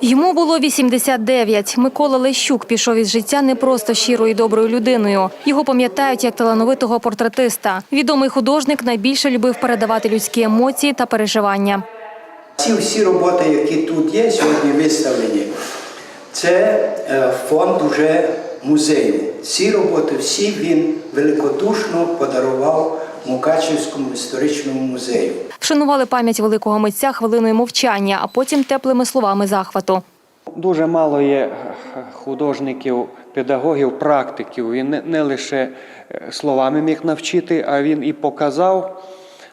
Йому було 89. Микола Лещук пішов із життя не просто щирою і доброю людиною. Його пам'ятають як талановитого портретиста. Відомий художник найбільше любив передавати людські емоції та переживання. Ці всі роботи, які тут є сьогодні виставлені, це е, фонд уже музею. Ці роботи всі він великодушно подарував Мукачівському історичному музею. Вшанували пам'ять великого митця хвилиною мовчання, а потім теплими словами захвату. Дуже мало є е, художників, педагогів, практиків. Він не, лише е, словами міг навчити, а він і показав.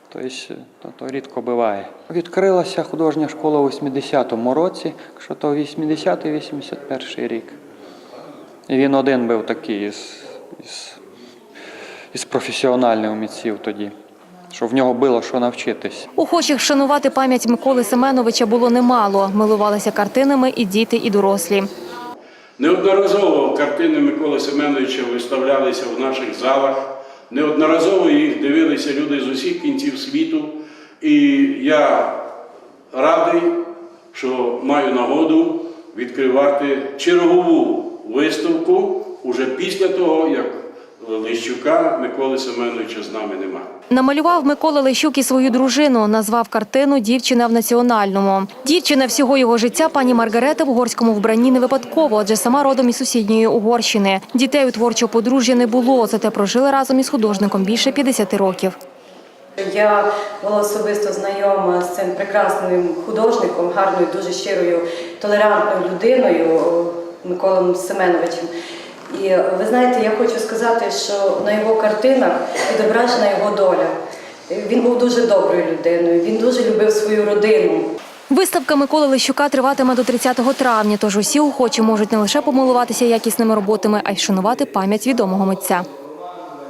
Тобто, то, рідко буває. Відкрилася художня школа у 80-му році, що то 80-81 рік. І він один був такий із, із, із професіональних митців тоді, що в нього було що навчитись. Охочих вшанувати пам'ять Миколи Семеновича було немало. Милувалися картинами і діти, і дорослі. Неодноразово картини Миколи Семеновича виставлялися в наших залах. Неодноразово їх дивилися люди з усіх кінців світу. І я радий, що маю нагоду відкривати чергову виставку уже після того, як Лищука Миколи Семеновича з нами немає. Намалював Микола Лещук і свою дружину, назвав картину Дівчина в національному. Дівчина всього його життя пані Маргарета в угорському вбранні не випадково, адже сама родом із сусідньої Угорщини. Дітей у творчого подружжя не було, зате прожили разом із художником більше 50 років. Я була особисто знайома з цим прекрасним художником, гарною, дуже щирою, толерантною людиною Миколом Семеновичем. І ви знаєте, я хочу сказати, що на його картинах відображена його доля. Він був дуже доброю людиною, він дуже любив свою родину. Виставка Миколи Лещука триватиме до 30 травня, тож усі охочі можуть не лише помилуватися якісними роботами, а й вшанувати пам'ять відомого митця.